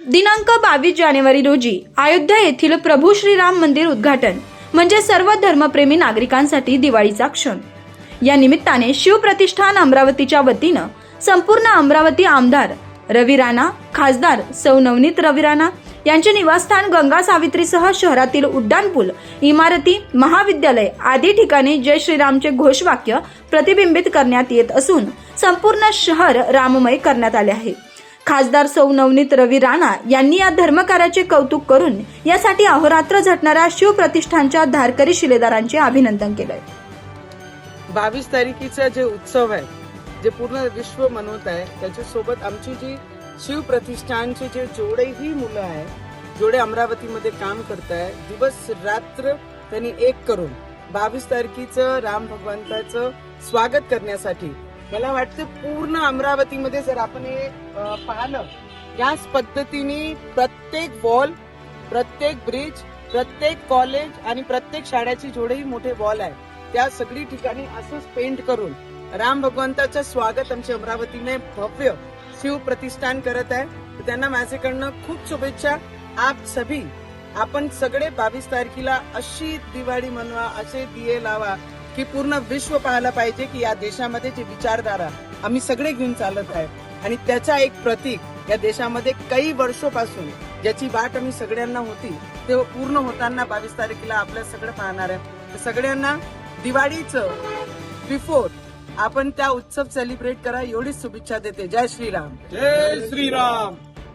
दिनांक बावीस जानेवारी रोजी अयोध्या येथील प्रभू श्रीराम मंदिर उद्घाटन म्हणजे सर्व धर्मप्रेमी नागरिकांसाठी दिवाळीचा क्षण. या निमित्ताने शिवप्रतिष्ठान अमरावतीच्या वतीनं संपूर्ण अमरावती आमदार रवी राणा खासदार सौ नवनीत रवी राणा यांचे निवासस्थान गंगा सावित्रीसह शहरातील उड्डाणपूल इमारती महाविद्यालय आदी ठिकाणी जय श्रीरामचे घोषवाक्य प्रतिबिंबित करण्यात येत असून संपूर्ण शहर राममय करण्यात आले आहे. खासदार सौ नवनीत रवी राणा यांनी या धर्मकाराचे कौतुक करून यासाठी अहोरात्र झटणाऱ्या शिवप्रतिष्ठानच्या धारकरी शिलेदारांचे अभिनंदन केलंय. बावीस तारखेचा जे उत्सव आहे जे पूर्ण विश्व मनवत आहे त्याच्यासोबत आमची जी शिवप्रतिष्ठानचे जे जेवढेही मुलं आहे जेवढे अमरावतीमध्ये काम करत आहे दिवस रात्र त्यांनी एक करून बावीस तारखेचं राम भगवंताचं स्वागत करण्यासाठी मला वाटतं पूर्ण अमरावतीमध्ये जर आपण हे अं, पाहिलं याच पद्धतीने प्रत्येक वॉल प्रत्येक ब्रिज प्रत्येक कॉलेज आणि प्रत्येक शाळेची जेवढेही मोठे वॉल आहे. त्या सगळी ठिकाणी असंच पेंट करून राम भगवंताचं स्वागत आमच्या अमरावतीने भव्य शिव प्रतिष्ठान करत आहे. त्यांना माझ्याकडनं खूप शुभेच्छा. आप सभी आपण सगळे बावीस तारखेला अशी दिवाळी मनवा असे दिये लावा. की पूर्ण विश्व पाहायला पाहिजे की या देशामध्ये जी विचारधारा आम्ही सगळे घेऊन चालत आहे. आणि त्याचा एक प्रतीक या देशामध्ये काही वर्षोपासून ज्याची वाट आम्ही सगळ्यांना होती ते पूर्ण होताना बावीस तारखेला आपल्या सगळं पाहणार आहे. सगळ्यांना दिवाळीचं बिफोर आपण त्या उत्सव सेलिब्रेट करा. एवढीच शुभेच्छा देते. जय श्रीराम. जय श्रीराम.